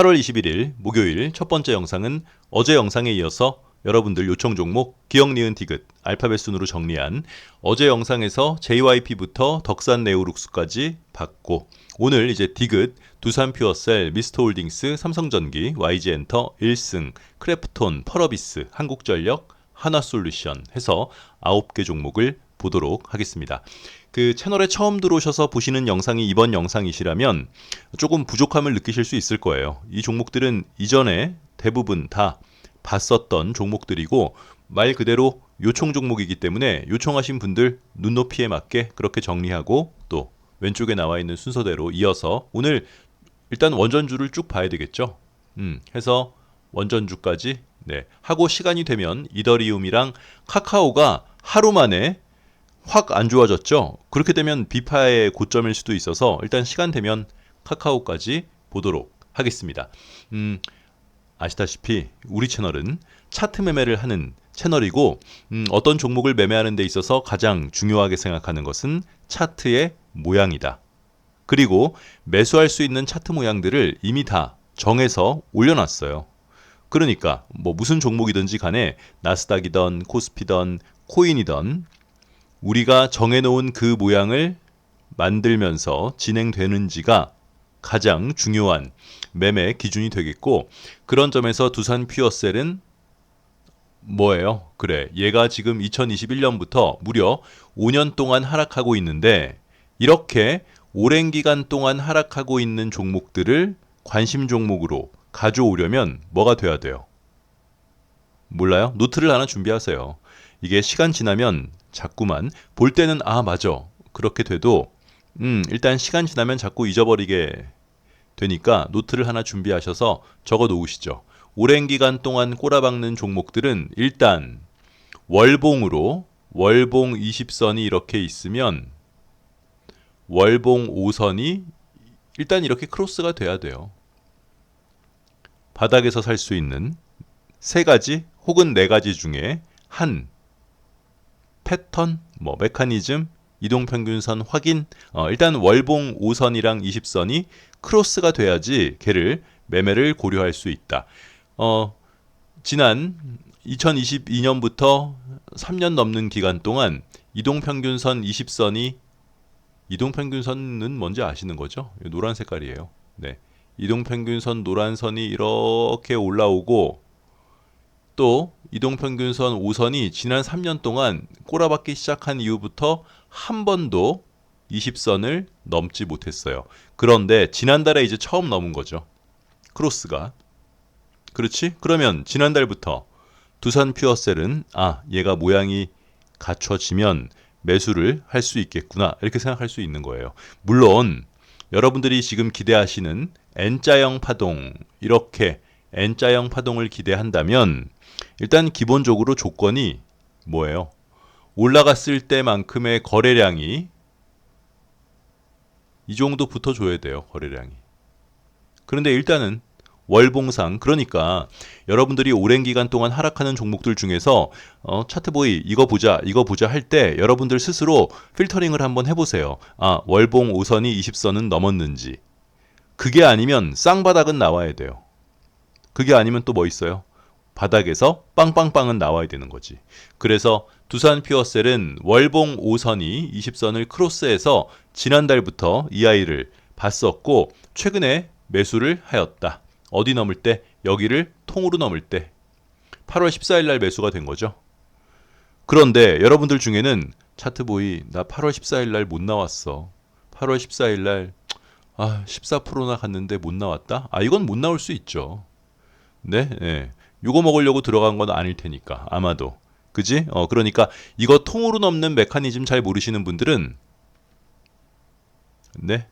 8월 21일 목요일 첫 번째 영상은 어제 영상에 이어서 여러분들 요청 종목 기억 니은 디귿 알파벳 순으로 정리한 어제 영상에서 JYP부터 덕산 네오룩스까지 받고 오늘 이제 디귿 두산 퓨어셀 미스터홀딩스 삼성전기 YG엔터 1승 크래프톤 펄어비스 한국전력 하나솔루션 해서 9개 종목을 보도록 하겠습니다. 그 채널에 처음 들어오셔서 보시는 영상이 이번 영상이시라면 조금 부족함을 느끼실 수 있을 거예요. 이 종목들은 이전에 대부분 다 봤었던 종목들이고 말 그대로 요청 종목이기 때문에 요청하신 분들 눈높이에 맞게 그렇게 정리하고 또 왼쪽에 나와 있는 순서대로 이어서 오늘 일단 원전주를 쭉 봐야 되겠죠. 음, 해서 원전주까지 네, 하고 시간이 되면 이더리움이랑 카카오가 하루 만에 확 안 좋아졌죠. 그렇게 되면 비파의 고점일 수도 있어서 일단 시간 되면 카카오까지 보도록 하겠습니다. 음, 아시다시피 우리 채널은 차트 매매를 하는 채널이고 음, 어떤 종목을 매매하는 데 있어서 가장 중요하게 생각하는 것은 차트의 모양이다. 그리고 매수할 수 있는 차트 모양들을 이미 다 정해서 올려놨어요. 그러니까 뭐 무슨 종목이든지 간에 나스닥이던 코스피던 코인이던 우리가 정해놓은 그 모양을 만들면서 진행되는지가 가장 중요한 매매 기준이 되겠고 그런 점에서 두산 퓨어셀은 뭐예요? 그래 얘가 지금 2021년부터 무려 5년 동안 하락하고 있는데 이렇게 오랜 기간 동안 하락하고 있는 종목들을 관심 종목으로 가져오려면 뭐가 돼야 돼요? 몰라요? 노트를 하나 준비하세요. 이게 시간 지나면 자꾸만 볼 때는 아 맞아 그렇게 돼도 음 일단 시간 지나면 자꾸 잊어버리게 되니까 노트를 하나 준비하셔서 적어 놓으시죠. 오랜 기간 동안 꼬라박는 종목들은 일단 월봉으로 월봉 20선이 이렇게 있으면 월봉 5선이 일단 이렇게 크로스가 돼야 돼요. 바닥에서 살 수 있는 세 가지 혹은 네 가지 중에 한 패턴, 뭐 메커니즘, 이동 평균선 확인. 어, 일단 월봉 5선이랑 20선이 크로스가 돼야지 걔를 매매를 고려할 수 있다. 어, 지난 2022년부터 3년 넘는 기간 동안 이동 평균선 20선이 이동 평균선은 뭔지 아시는 거죠? 노란 색깔이에요. 네. 이동 평균선 노란 선이 이렇게 올라오고 또 이동평균선 5선이 지난 3년 동안 꼬라박기 시작한 이후부터 한 번도 20선을 넘지 못했어요. 그런데 지난달에 이제 처음 넘은 거죠. 크로스가. 그렇지? 그러면 지난달부터 두산 퓨어셀은 아, 얘가 모양이 갖춰지면 매수를 할 수 있겠구나. 이렇게 생각할 수 있는 거예요. 물론 여러분들이 지금 기대하시는 N자형 파동 이렇게 N자형 파동을 기대한다면 일단 기본적으로 조건이 뭐예요? 올라갔을 때만큼의 거래량이 이 정도 붙어줘야 돼요. 거래량이. 그런데 일단은 월봉상 그러니까 여러분들이 오랜 기간 동안 하락하는 종목들 중에서 어, 차트보이 이거 보자 이거 보자 할 때 여러분들 스스로 필터링을 한번 해보세요. 아 월봉 5선이 20선은 넘었는지 그게 아니면 쌍바닥은 나와야 돼요. 그게 아니면 또 뭐 있어요? 바닥에서 빵빵빵은 나와야 되는 거지. 그래서 두산 퓨어셀은 월봉 5선이 20선을 크로스해서 지난달부터 이 아이를 봤었고 최근에 매수를 하였다. 어디 넘을 때 여기를 통으로 넘을 때 8월 14일 날 매수가 된 거죠. 그런데 여러분들 중에는 차트보이 나 8월 14일 날 못 나왔어. 8월 14일 날 아, 14%나 갔는데 못 나왔다? 아, 이건 못 나올 수 있죠. 네, 네. 요거 먹으려고 들어간 건 아닐 테니까 아마도. 그지? 어 그러니까 이거 통으로 넘는 메커니즘 잘 모르시는 분들은 네?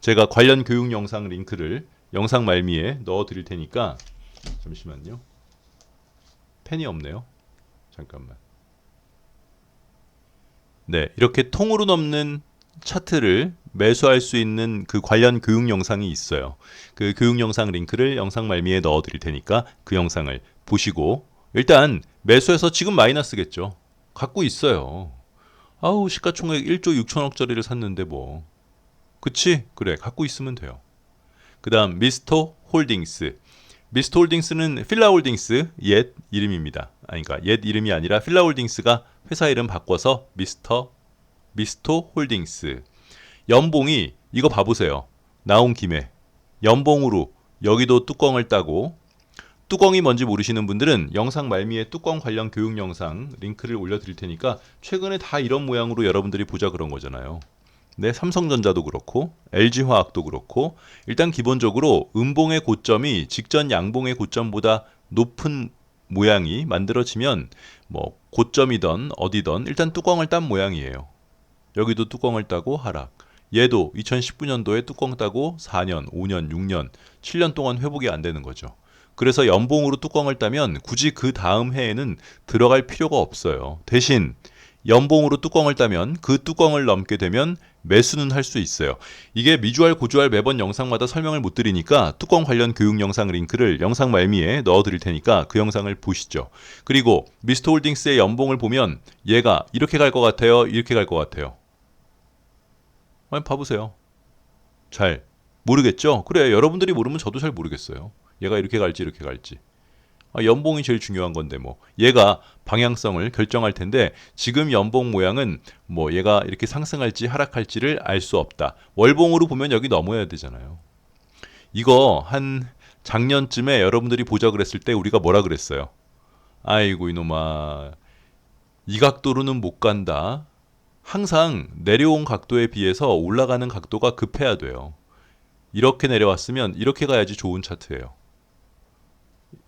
제가 관련 교육 영상 링크를 영상 말미에 넣어 드릴 테니까 잠시만요. 펜이 없네요. 잠깐만. 네 이렇게 통으로 넘는 차트를 매수할 수 있는 그 관련 교육 영상이 있어요. 그 교육 영상 링크를 영상 말미에 넣어 드릴 테니까 그 영상을 보시고 일단 매수해서 지금 마이너스겠죠. 갖고 있어요. 아우 시가총액 1조 6천억짜리를 샀는데 뭐. 그치? 그래 갖고 있으면 돼요. 그 다음 미스터 홀딩스. 미스터 홀딩스는 필라 홀딩스 옛 이름입니다. 아니 그러니까 옛 이름이 아니라 필라 홀딩스가 회사 이름 바꿔서 미스터 미스터 홀딩스. 연봉이 이거 봐보세요. 나온 김에 연봉으로 여기도 뚜껑을 따고 뚜껑이 뭔지 모르시는 분들은 영상 말미에 뚜껑 관련 교육 영상 링크를 올려드릴 테니까 최근에 다 이런 모양으로 여러분들이 보자 그런 거잖아요. 네, 삼성전자도 그렇고 LG화학도 그렇고 일단 기본적으로 음봉의 고점이 직전 양봉의 고점보다 높은 모양이 만들어지면 뭐 고점이던 어디던 일단 뚜껑을 딴 모양이에요. 여기도 뚜껑을 따고 하락. 얘도 2019년도에 뚜껑 따고 4년, 5년, 6년, 7년 동안 회복이 안 되는 거죠. 그래서 연봉으로 뚜껑을 따면 굳이 그 다음 해에는 들어갈 필요가 없어요. 대신 연봉으로 뚜껑을 따면 그 뚜껑을 넘게 되면 매수는 할 수 있어요. 이게 미주알 고주알 매번 영상마다 설명을 못 드리니까 뚜껑 관련 교육 영상 링크를 영상 말미에 넣어 드릴 테니까 그 영상을 보시죠. 그리고 미스터 홀딩스의 연봉을 보면 얘가 이렇게 갈 것 같아요. 이렇게 갈 것 같아요. 아니 봐보세요. 잘 모르겠죠? 그래 여러분들이 모르면 저도 잘 모르겠어요. 얘가 이렇게 갈지 이렇게 갈지. 아, 연봉이 제일 중요한 건데 뭐 얘가 방향성을 결정할 텐데 지금 연봉 모양은 뭐 얘가 이렇게 상승할지 하락할지를 알 수 없다. 월봉으로 보면 여기 넘어야 되잖아요. 이거 한 작년쯤에 여러분들이 보자 그랬을 때 우리가 뭐라 그랬어요? 아이고 이놈아 이 각도로는 못 간다. 항상 내려온 각도에 비해서 올라가는 각도가 급해야 돼요. 이렇게 내려왔으면 이렇게 가야지 좋은 차트예요.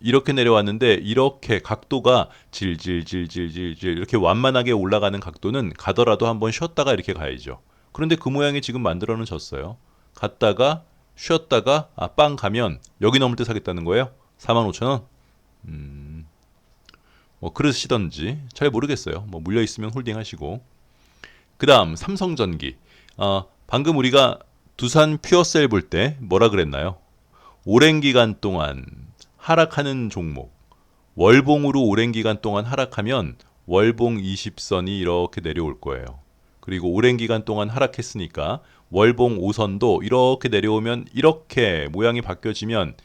이렇게 내려왔는데 이렇게 각도가 질질질질질질 이렇게 완만하게 올라가는 각도는 가더라도 한번 쉬었다가 이렇게 가야죠. 그런데 그 모양이 지금 만들어는 졌어요. 갔다가 쉬었다가 아, 빵 가면 여기 넘을 때 사겠다는 거예요? 45,000원? 음. 뭐 그러시던지 잘 모르겠어요. 뭐 물려 있으면 홀딩 하시고. 그다음 삼성전기. 어, 방금 우리가 두산 퓨어셀 볼 때 뭐라 그랬나요? 오랜 기간 동안 하락하는 종목. 월봉으로 오랜 기간 동안 하락하면 월봉 20선이 이렇게 내려올 거예요. 그리고 오랜 기간 동안 하락했으니까 월봉 5선도 이렇게 내려오면 이렇게 모양이 바뀌어지면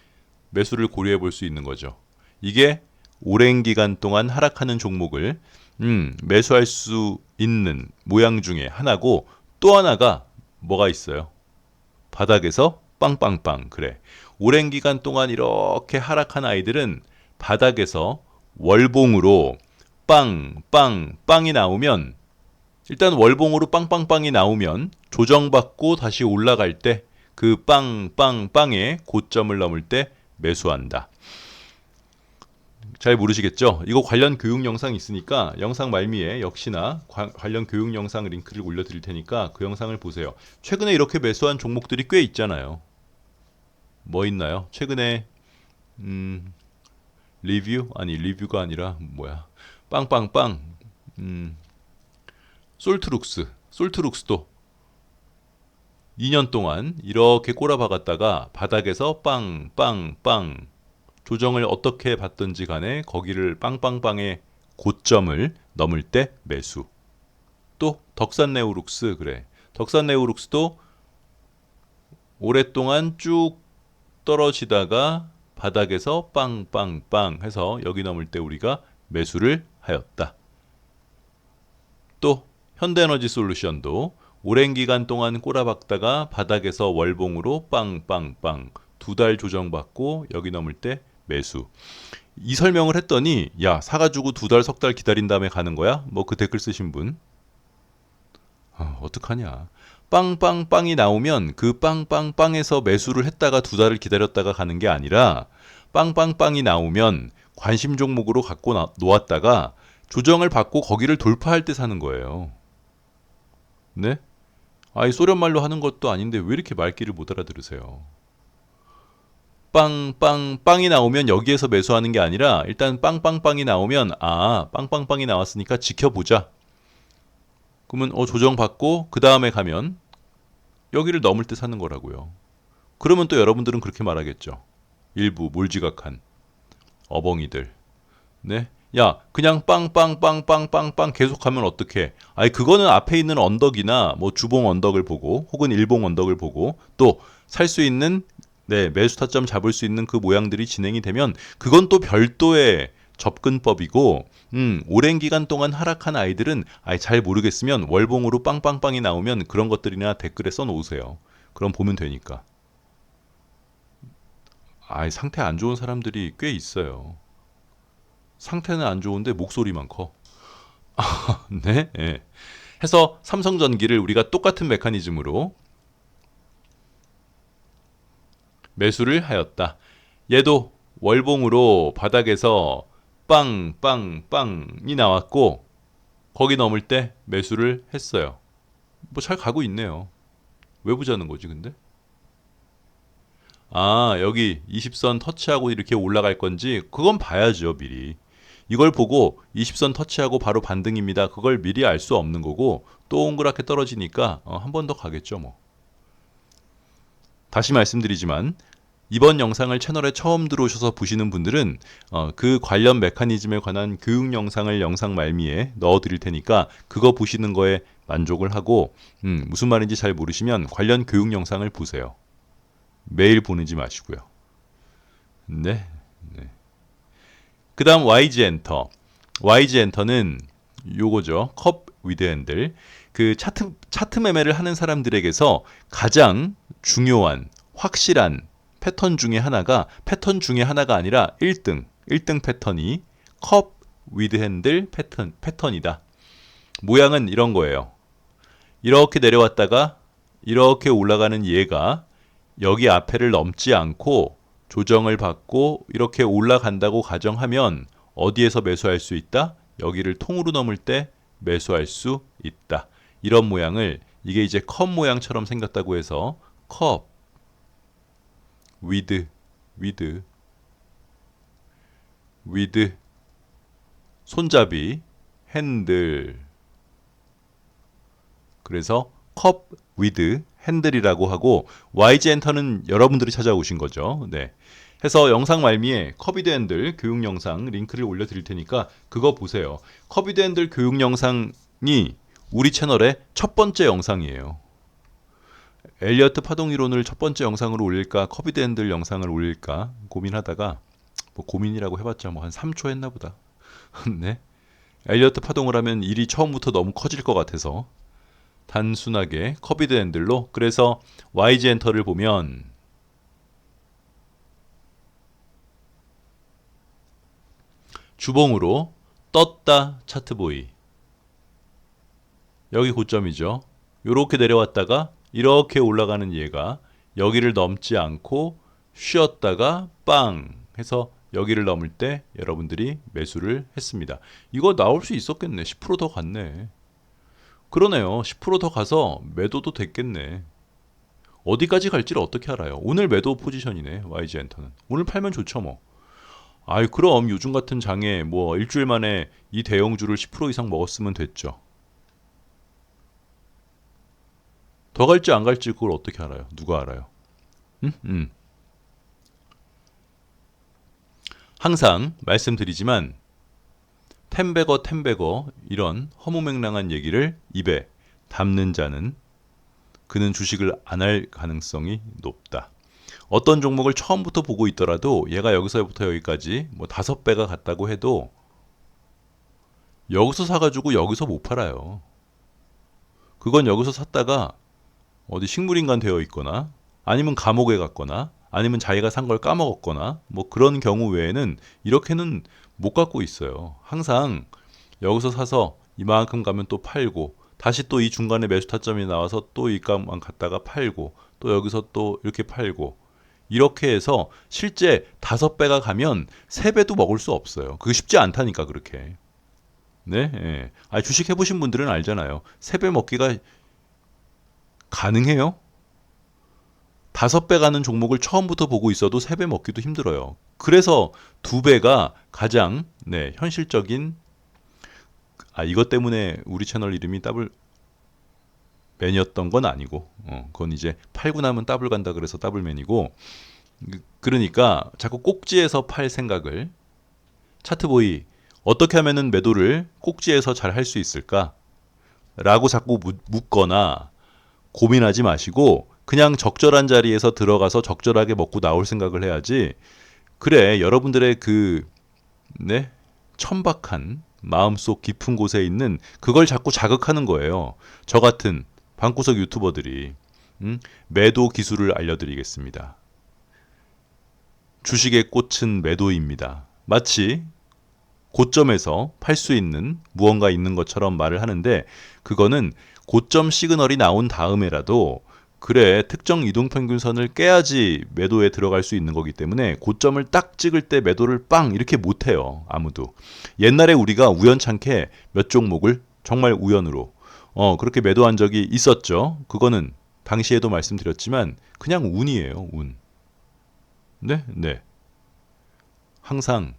매수를 고려해 볼 수 있는 거죠. 이게 오랜 기간 동안 하락하는 종목을 음, 매수할 수 있는 모양 중에 하나고 또 하나가 뭐가 있어요? 바닥에서 빵빵빵 그래. 오랜 기간 동안 이렇게 하락한 아이들은 바닥에서 월봉으로 빵, 빵, 빵이 나오면 일단 월봉으로 빵빵빵이 나오면 조정받고 다시 올라갈 때 그 빵, 빵, 빵의 고점을 넘을 때 매수한다. 잘 모르시겠죠? 이거 관련 교육 영상 있으니까 영상 말미에 역시나 관, 관련 교육 영상 링크를 올려드릴 테니까 그 영상을 보세요. 최근에 이렇게 매수한 종목들이 꽤 있잖아요. 뭐 있나요? 최근에 음, 리뷰 아니 리뷰가 아니라 뭐야? 빵빵빵 음, 솔트룩스 솔트룩스도 2년 동안 이렇게 꼬라박았다가 바닥에서 빵빵빵 조정을 어떻게 받든지 간에 거기를 빵빵빵의 고점을 넘을 때 매수. 또 덕산네오룩스 그래. 덕산네오룩스도 오랫동안 쭉 떨어지다가 바닥에서 빵빵빵 해서 여기 넘을 때 우리가 매수를 하였다. 또 현대에너지 솔루션도 오랜 기간 동안 꼬라박다가 바닥에서 월봉으로 빵빵빵 두 달 조정받고 여기 넘을 때 매수. 이 설명을 했더니 야 사가지고 두 달석달 기다린 다음에 가는 거야? 뭐 그 댓글 쓰신 분 아, 어떡하냐? 빵빵빵이 나오면 그 빵빵빵에서 매수를 했다가 두 달을 기다렸다가 가는 게 아니라 빵빵빵이 나오면 관심 종목으로 갖고 나, 놓았다가 조정을 받고 거기를 돌파할 때 사는 거예요. 네? 아이 소련말로 하는 것도 아닌데 왜 이렇게 말귀를 못 알아들으세요? 빵빵 빵이 나오면 여기에서 매수하는 게 아니라 일단 빵빵빵이 나오면 아 빵빵빵이 나왔으니까 지켜보자. 그러면 어 조정 받고 그 다음에 가면 여기를 넘을 때 사는 거라고요. 그러면 또 여러분들은 그렇게 말하겠죠. 일부 몰지각한 어벙이들. 네. 야, 그냥 빵빵빵빵빵빵 계속하면 어떡해? 아니 그거는 앞에 있는 언덕이나 뭐 주봉 언덕을 보고 혹은 일봉 언덕을 보고 또 살 수 있는 네, 매수 타점 잡을 수 있는 그 모양들이 진행이 되면 그건 또 별도의 접근법이고 음, 오랜 기간 동안 하락한 아이들은 아예 잘 모르겠으면 월봉으로 빵빵빵이 나오면 그런 것들이나 댓글에 써 놓으세요. 그럼 보면 되니까. 아, 상태 안 좋은 사람들이 꽤 있어요. 상태는 안 좋은데 목소리만 커. 아, 네. 예. 해서 삼성전기를 우리가 똑같은 메커니즘으로 매수를 하였다. 얘도 월봉으로 바닥에서 빵, 빵, 빵이 나왔고 거기 넘을 때 매수를 했어요. 뭐 잘 가고 있네요. 왜 보자는 거지 근데? 아 여기 20선 터치하고 이렇게 올라갈 건지 그건 봐야죠 미리. 이걸 보고 20선 터치하고 바로 반등입니다. 그걸 미리 알 수 없는 거고 동그랗게 떨어지니까 어, 한번 더 가겠죠 뭐. 다시 말씀드리지만 이번 영상을 채널에 처음 들어오셔서 보시는 분들은 어, 그 관련 메커니즘에 관한 교육 영상을 영상 말미에 넣어 드릴 테니까 그거 보시는 거에 만족을 하고 음, 무슨 말인지 잘 모르시면 관련 교육 영상을 보세요. 매일 보내지 마시고요. 네. 네. 그다음 YG 엔터. YG 엔터는 요거죠. 컵 위드 핸들. 그 차트 차트 매매를 하는 사람들에게서 가장 중요한 확실한 패턴 중에 하나가 패턴 중에 하나가 아니라 1등 1등 패턴이 컵 위드 핸들 패턴 패턴이다. 모양은 이런 거예요. 이렇게 내려왔다가 이렇게 올라가는 얘가 여기 앞에를 넘지 않고 조정을 받고 이렇게 올라간다고 가정하면 어디에서 매수할 수 있다? 여기를 통으로 넘을 때 매수할 수 있다. 이런 모양을 이게 이제 컵 모양처럼 생겼다고 해서 컵 with with with 손잡이 핸들 그래서 컵 with 핸들이라고 하고 YG 엔터는 여러분들이 찾아오신 거죠. 네. 해서 영상 말미에 커비드 핸들 교육 영상 링크를 올려 드릴 테니까 그거 보세요. 커비드 핸들 교육 영상이 우리 채널의 첫 번째 영상이에요. 엘리어트 파동 이론을 첫 번째 영상으로 올릴까 커비드 핸들 영상을 올릴까 고민하다가 뭐 고민이라고 해봤자 뭐 한 3초 했나 보다. 네. 엘리어트 파동을 하면 일이 처음부터 너무 커질 것 같아서 단순하게 커비드 핸들로 그래서 YG 엔터를 보면 주봉으로 떴다 차트 보이 여기 고점이죠. 이렇게 내려왔다가 이렇게 올라가는 얘가 여기를 넘지 않고 쉬었다가 빵 해서 여기를 넘을 때 여러분들이 매수를 했습니다. 이거 나올 수 있었겠네. 10%더 갔네. 그러네요. 10%더 가서 매도도 됐겠네. 어디까지 갈지를 어떻게 알아요? 오늘 매도 포지션이네. YG 엔터는. 오늘 팔면 좋죠, 뭐. 아이, 그럼 요즘 같은 장에 뭐 일주일 만에 이 대형주를 10% 이상 먹었으면 됐죠. 더 갈지 안 갈지 그걸 어떻게 알아요? 누가 알아요? 음? 음. 항상 말씀드리지만 템베거 템베거 이런 허무맹랑한 얘기를 입에 담는 자는 그는 주식을 안 할 가능성이 높다. 어떤 종목을 처음부터 보고 있더라도 얘가 여기서부터 여기까지 뭐 다섯 배가 갔다고 해도 여기서 사가지고 여기서 못 팔아요. 그건 여기서 샀다가 어디 식물인간 되어 있거나 아니면 감옥에 갔거나 아니면 자기가 산 걸 까먹었거나 뭐 그런 경우 외에는 이렇게는 못 갖고 있어요. 항상 여기서 사서 이만큼 가면 또 팔고 다시 또 이 중간에 매수 타점이 나와서 또 이값만 갔다가 팔고 또 여기서 또 이렇게 팔고 이렇게 해서 실제 다섯 배가 가면 세 배도 먹을 수 없어요. 그게 쉽지 않다니까 그렇게. 네, 예. 아 주식 해보신 분들은 알잖아요. 세 배 먹기가 가능해요? 다섯 배 가는 종목을 처음부터 보고 있어도 세 배 먹기도 힘들어요. 그래서 두 배가 가장 네, 현실적인 아 이것 때문에 우리 채널 이름이 더블 맨이었던 건 아니고 어, 그건 이제 팔고 나면 더블 간다 그래서 더블맨이고 그러니까 자꾸 꼭지에서 팔 생각을 차트보이 어떻게 하면은 매도를 꼭지에서 잘 할 수 있을까? 라고 자꾸 묻거나 고민하지 마시고 그냥 적절한 자리에서 들어가서 적절하게 먹고 나올 생각을 해야지. 그래, 여러분들의 그, 네, 천박한 마음속 깊은 곳에 있는 그걸 자꾸 자극하는 거예요. 저 같은 방구석 유튜버들이 음, 매도 기술을 알려드리겠습니다. 주식의 꽃은 매도입니다. 마치 고점에서 팔 수 있는 무언가 있는 것처럼 말을 하는데 그거는 고점 시그널이 나온 다음에라도 그래 특정 이동평균선을 깨야지 매도에 들어갈 수 있는 거기 때문에 고점을 딱 찍을 때 매도를 빵 이렇게 못해요 아무도. 옛날에 우리가 우연찮게 몇 종목을 정말 우연으로 어 그렇게 매도한 적이 있었죠. 그거는 당시에도 말씀드렸지만 그냥 운이에요 운. 네? 네. 항상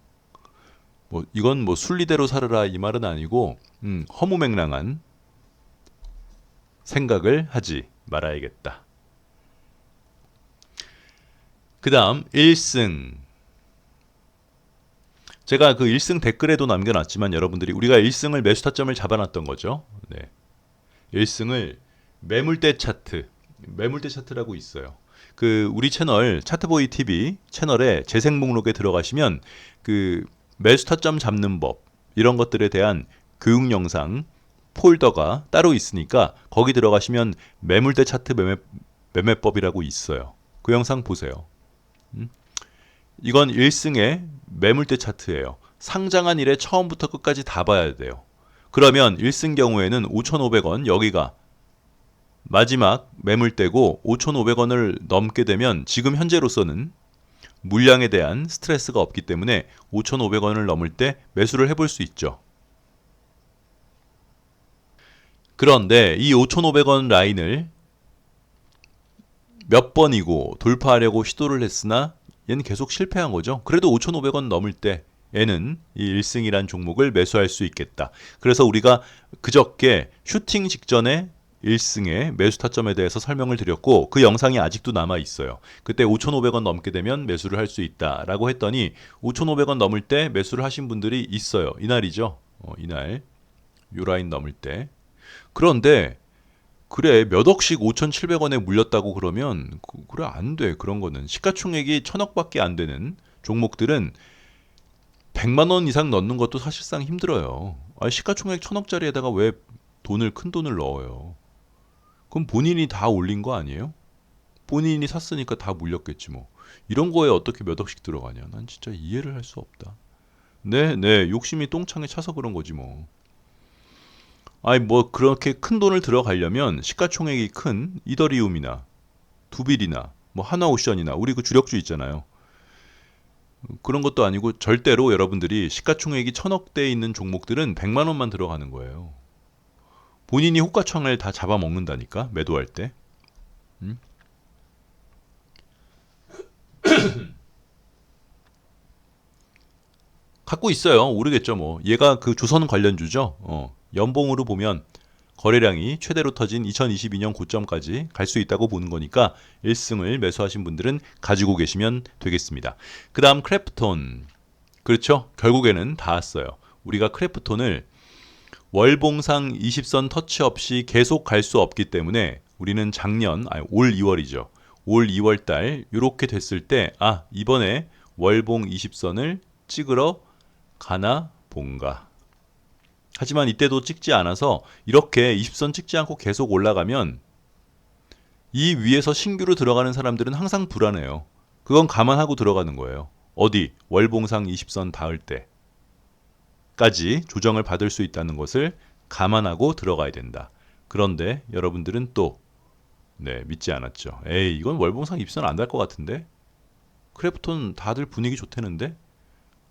뭐 이건 뭐 순리대로 살아라 이 말은 아니고 음, 허무맹랑한 생각을 하지 말아야겠다. 그 다음 1승 제가 그 1승 댓글에도 남겨놨지만 여러분들이 우리가 1승을 매수 타점을 잡아놨던 거죠. 네. 1승을 매물대 차트 매물대 차트라고 있어요. 그 우리 채널 차트보이 TV 채널에 재생 목록에 들어가시면 그 매수 타점 잡는 법 이런 것들에 대한 교육 영상 폴더가 따로 있으니까 거기 들어가시면 매물대 차트 매매, 매매법이라고 있어요. 그 영상 보세요. 음? 이건 1승의 매물대 차트예요. 상장한 일에 처음부터 끝까지 다 봐야 돼요. 그러면 1승 경우에는 5,500원 여기가 마지막 매물대고 5,500원을 넘게 되면 지금 현재로서는 물량에 대한 스트레스가 없기 때문에 5,500원을 넘을 때 매수를 해볼 수 있죠. 그런데 이 5,500원 라인을 몇 번이고 돌파하려고 시도를 했으나 얘는 계속 실패한 거죠. 그래도 5,500원 넘을 때 얘는 이 1승이란 종목을 매수할 수 있겠다. 그래서 우리가 그저께 슈팅 직전에 1승의 매수 타점에 대해서 설명을 드렸고 그 영상이 아직도 남아 있어요. 그때 5,500원 넘게 되면 매수를 할 수 있다라고 했더니 5,500원 넘을 때 매수를 하신 분들이 있어요. 이날이죠. 어, 이날 요 라인 넘을 때 그런데 그래 몇 억씩 5,700원에 물렸다고 그러면 그, 그래 안 돼. 그런 거는 시가총액이 천억밖에 안 되는 종목들은 100만 원 이상 넣는 것도 사실상 힘들어요. 아, 시가총액 천억짜리에다가 왜 돈을 큰 돈을 넣어요? 그럼 본인이 다 올린 거 아니에요? 본인이 샀으니까 다 물렸겠지 뭐. 이런 거에 어떻게 몇 억씩 들어가냐? 난 진짜 이해를 할 수 없다. 네, 네. 욕심이 똥창에 차서 그런 거지 뭐. 아니 뭐 그렇게 큰 돈을 들어가려면 시가총액이 큰 이더리움이나 두빌이나 뭐 하나오션이나 우리 그 주력주 있잖아요. 그런 것도 아니고 절대로 여러분들이 시가총액이 천억대에 있는 종목들은 100만 원만 들어가는 거예요. 본인이 호가창을 다 잡아먹는다니까 매도할 때. 음? 갖고 있어요. 오르겠죠 뭐. 얘가 그 조선 관련주죠. 어. 연봉으로 보면 거래량이 최대로 터진 2022년 고점까지 갈 수 있다고 보는 거니까 1승을 매수하신 분들은 가지고 계시면 되겠습니다. 그 다음 크래프톤. 그렇죠. 결국에는 닿았어요. 우리가 크래프톤을 월봉상 20선 터치 없이 계속 갈 수 없기 때문에 우리는 작년, 아니 올 2월이죠. 올 2월 달 이렇게 됐을 때 아, 이번에 월봉 20선을 찍으러 가나 본가. 하지만 이때도 찍지 않아서 이렇게 20선 찍지 않고 계속 올라가면 이 위에서 신규로 들어가는 사람들은 항상 불안해요. 그건 감안하고 들어가는 거예요. 어디? 월봉상 20선 닿을 때까지 조정을 받을 수 있다는 것을 감안하고 들어가야 된다. 그런데 여러분들은 또 네, 믿지 않았죠. 에이, 이건 월봉상 20선 안 닿을 것 같은데? 크래프톤 다들 분위기 좋다는데?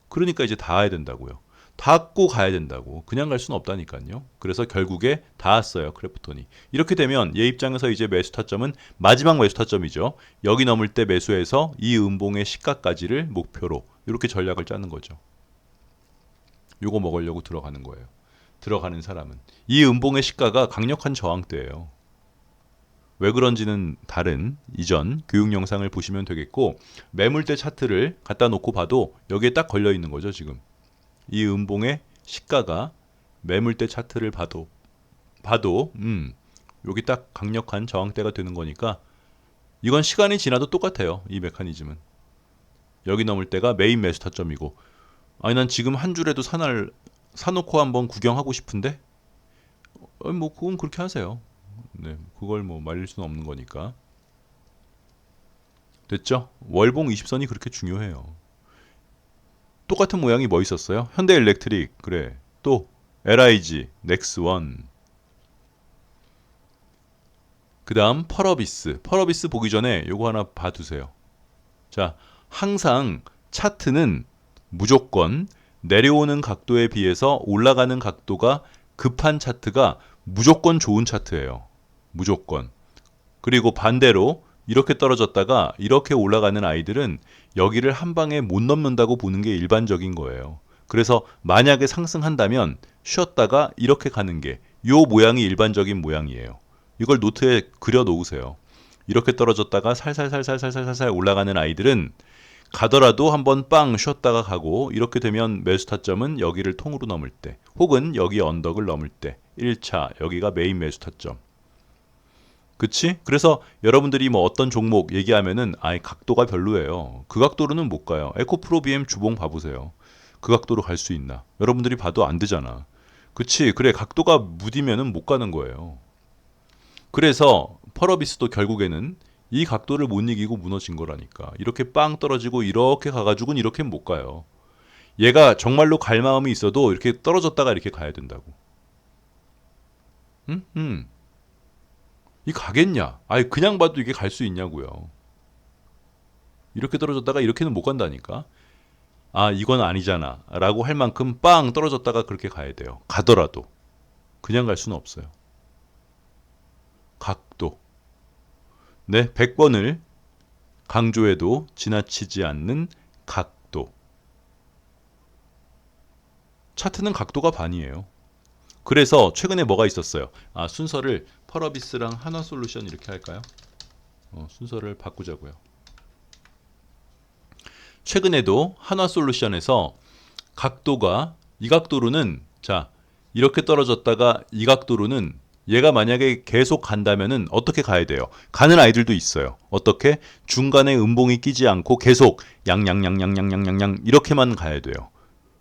그러니까 이제 닿아야 된다고요. 닿고 가야 된다고. 그냥 갈 수는 없다니까요. 그래서 결국에 닿았어요. 크래프톤이. 이렇게 되면 얘 입장에서 이제 매수 타점은 마지막 매수 타점이죠. 여기 넘을 때 매수해서 이 음봉의 시가까지를 목표로 이렇게 전략을 짜는 거죠. 요거 먹으려고 들어가는 거예요. 들어가는 사람은 이 음봉의 시가가 강력한 저항대예요. 왜 그런지는 다른 이전 교육 영상을 보시면 되겠고 매물대 차트를 갖다 놓고 봐도 여기에 딱 걸려 있는 거죠, 지금. 이 음봉의 시가가 매물대 차트를 봐도 봐도 음 여기 딱 강력한 저항대가 되는 거니까 이건 시간이 지나도 똑같아요. 이 메커니즘은. 여기 넘을 때가 메인 매수 타점이고 아니 난 지금 한 줄에도 사날 사놓고 한번 구경하고 싶은데 어, 뭐 그건 그렇게 하세요. 네, 그걸 뭐 말릴 수는 없는 거니까. 됐죠? 월봉 20선이 그렇게 중요해요. 똑같은 모양이 뭐 있었어요? 현대 일렉트릭 그래. 또 LIG, 넥스원. 그 다음 펄어비스. 펄어비스 보기 전에 요거 하나 봐두세요. 자, 항상 차트는 무조건 내려오는 각도에 비해서 올라가는 각도가 급한 차트가 무조건 좋은 차트예요. 무조건. 그리고 반대로 이렇게 떨어졌다가 이렇게 올라가는 아이들은 여기를 한 방에 못 넘는다고 보는 게 일반적인 거예요. 그래서 만약에 상승한다면 쉬었다가 이렇게 가는 게 요 모양이 일반적인 모양이에요. 이걸 노트에 그려 놓으세요. 이렇게 떨어졌다가 살살살살살살살 올라가는 아이들은 가더라도 한번 빵 쉬었다가 가고 이렇게 되면 매수 타점은 여기를 통으로 넘을 때 혹은 여기 언덕을 넘을 때 1차 여기가 메인 매수 타점. 그치? 그래서 여러분들이 뭐 어떤 종목 얘기하면은 아이 각도가 별로예요. 그 각도로는 못 가요. 에코프로 BM 주봉 봐보세요. 그 각도로 갈 수 있나? 여러분들이 봐도 안 되잖아. 그치? 그래 각도가 무디면은 못 가는 거예요. 그래서 펄어비스도 결국에는 이 각도를 못 이기고 무너진 거라니까. 이렇게 빵 떨어지고 이렇게 가가지고는 이렇게 못 가요. 얘가 정말로 갈 마음이 있어도 이렇게 떨어졌다가 이렇게 가야 된다고. 응? 응. 이 가겠냐? 아니 그냥 봐도 이게 갈 수 있냐고요. 이렇게 떨어졌다가 이렇게는 못 간다니까. 아 이건 아니잖아 라고 할 만큼 빵 떨어졌다가 그렇게 가야 돼요. 가더라도. 그냥 갈 수는 없어요. 각도. 네, 100번을 강조해도 지나치지 않는 각도. 차트는 각도가 반이에요. 그래서 최근에 뭐가 있었어요? 아, 순서를 펄어비스랑 하나솔루션 이렇게 할까요? 어, 순서를 바꾸자고요. 최근에도 하나 솔루션에서 각도가 이 각도로는 자 이렇게 떨어졌다가 이 각도로는 얘가 만약에 계속 간다면 어떻게 가야 돼요? 가는 아이들도 있어요. 어떻게? 중간에 음봉이 끼지 않고 계속 양양양양양양양양 이렇게만 가야 돼요.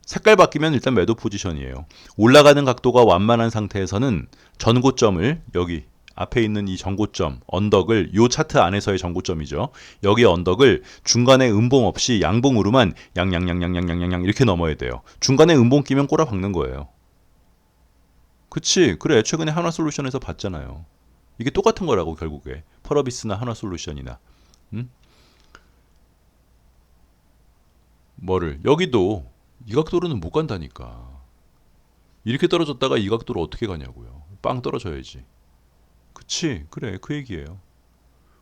색깔 바뀌면 일단 매도 포지션이에요. 올라가는 각도가 완만한 상태에서는 전고점을 여기 앞에 있는 이 전고점 언덕을 요 차트 안에서의 전고점이죠. 여기 언덕을 중간에 음봉 없이 양봉으로만 양양양양양양양 이렇게 넘어야 돼요. 중간에 음봉 끼면 꼬라 박는 거예요. 그치 그래 최근에 하나솔루션에서 봤잖아요. 이게 똑같은 거라고 결국에 펄어비스나 하나솔루션이나 음? 뭐를 여기도 이 각도로는 못 간다니까. 이렇게 떨어졌다가 이 각도로 어떻게 가냐고요. 빵 떨어져야지. 그치 그래 그 얘기예요.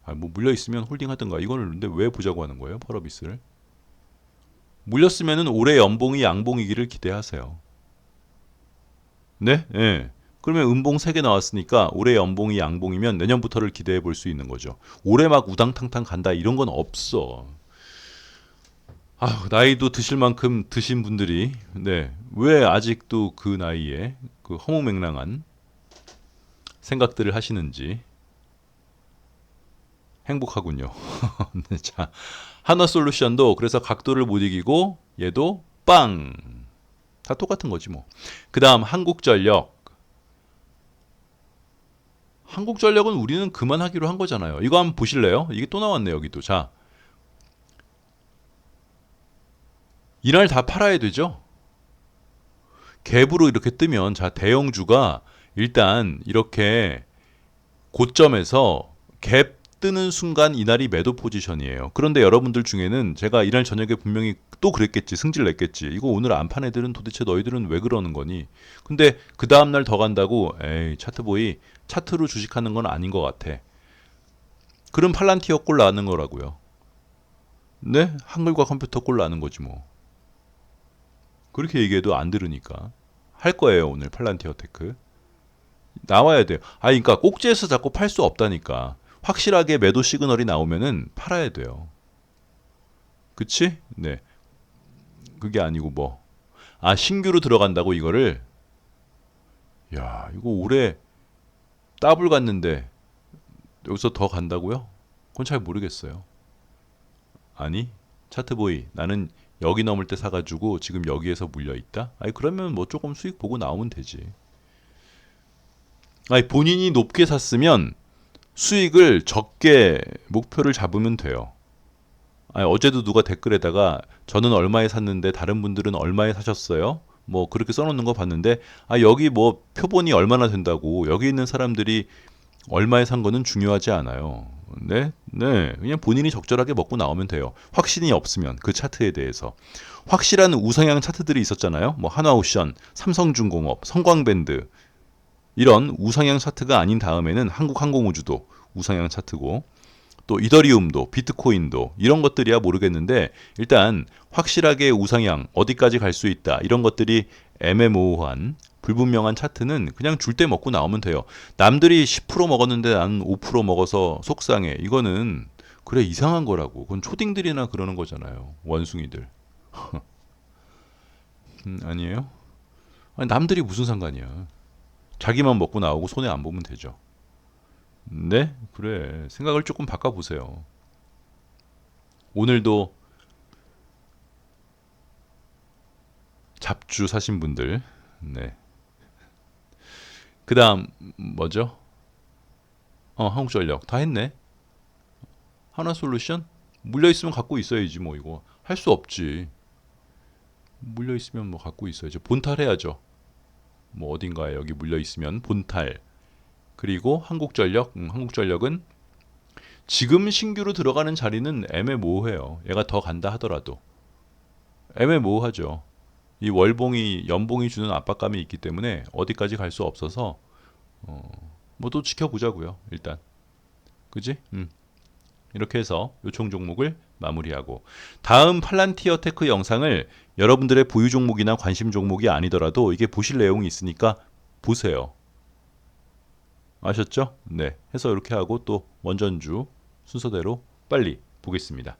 아, 뭐 물려 있으면 홀딩 하든가 이거는 근데 왜 보자고 하는 거예요 펄어비스를? 물렸으면은 올해 연봉이 양봉이기를 기대하세요. 네? 예. 그러면 음봉 3개 나왔으니까 올해 연봉이 양봉이면 내년부터를 기대해 볼 수 있는 거죠. 올해 막 우당탕탕 간다 이런 건 없어. 아, 나이도 드실 만큼 드신 분들이 네. 왜 아직도 그 나이에 그 허무맹랑한 생각들을 하시는지 행복하군요. 네, 자, 한화 솔루션도 그래서 각도를 못 이기고 얘도 빵. 다 똑같은 거지 뭐. 그다음 한국전력. 한국전력은 우리는 그만하기로 한 거잖아요. 이거 한번 보실래요? 이게 또 나왔네 여기도. 자. 이날 다 팔아야 되죠. 갭으로 이렇게 뜨면 자 대형주가 일단 이렇게 고점에서 갭 뜨는 순간 이날이 매도 포지션이에요. 그런데 여러분들 중에는 제가 이날 저녁에 분명히 또 그랬겠지 승질 냈겠지. 이거 오늘 안 판 애들은 도대체 너희들은 왜 그러는 거니? 근데 그 다음 날 더 간다고 에이 차트보이 차트로 주식하는 건 아닌 것 같아. 그럼 팔란티어 꼴 나는 거라고요. 네? 한글과 컴퓨터 꼴 나는 거지 뭐. 그렇게 얘기해도 안 들으니까 할 거예요 오늘 팔란티어 테크. 나와야 돼요. 아, 그러니까 꼭지에서 자꾸 팔 수 없다니까. 확실하게 매도 시그널이 나오면은 팔아야 돼요. 그치? 네. 그게 아니고 뭐. 아, 신규로 들어간다고 이거를? 야, 이거 올해 더블 갔는데 여기서 더 간다고요? 그건 잘 모르겠어요. 아니 차트보이 나는 여기 넘을 때 사가지고 지금 여기에서 물려 있다. 아니 그러면 뭐 조금 수익 보고 나오면 되지. 아니 본인이 높게 샀으면 수익을 적게 목표를 잡으면 돼요. 아니 어제도 누가 댓글에다가 저는 얼마에 샀는데 다른 분들은 얼마에 사셨어요? 뭐 그렇게 써놓는 거 봤는데 아 여기 뭐 표본이 얼마나 된다고 여기 있는 사람들이 얼마에 산 거는 중요하지 않아요. 네, 네, 그냥 본인이 적절하게 먹고 나오면 돼요. 확신이 없으면 그 차트에 대해서 확실한 우상향 차트들이 있었잖아요. 뭐 한화오션, 삼성중공업, 성광밴드 이런 우상향 차트가 아닌 다음에는 한국항공우주도 우상향 차트고 또 이더리움도 비트코인도 이런 것들이야 모르겠는데 일단 확실하게 우상향 어디까지 갈 수 있다 이런 것들이 애매모호한 불분명한 차트는 그냥 줄 때 먹고 나오면 돼요. 남들이 10% 먹었는데 나는 5% 먹어서 속상해. 이거는 그래 이상한 거라고. 그건 초딩들이나 그러는 거잖아요. 원숭이들. 음, 아니에요? 아니, 남들이 무슨 상관이야. 자기만 먹고 나오고 손해 안 보면 되죠. 네? 그래. 생각을 조금 바꿔보세요. 오늘도 잡주 사신 분들, 네. 그 다음, 뭐죠? 어, 한국전력. 다 했네. 하나솔루션? 물려 있으면 갖고 있어야지, 뭐, 이거. 할 수 없지. 물려 있으면 뭐 갖고 있어야죠. 본탈해야죠. 뭐, 어딘가에 여기 물려 있으면 본탈. 그리고 한국전력, 음, 한국전력은 지금 신규로 들어가는 자리는 애매모호해요. 얘가 더 간다 하더라도 애매모호하죠. 이 월봉이 연봉이 주는 압박감이 있기 때문에 어디까지 갈 수 없어서 어, 뭐 또 지켜보자고요. 일단 그지? 음. 이렇게 해서 요청 종목을 마무리하고 다음 팔란티어 테크 영상을 여러분들의 보유 종목이나 관심 종목이 아니더라도 이게 보실 내용이 있으니까 보세요. 아셨죠? 네. 해서 이렇게 하고 또 원전주 순서대로 빨리 보겠습니다.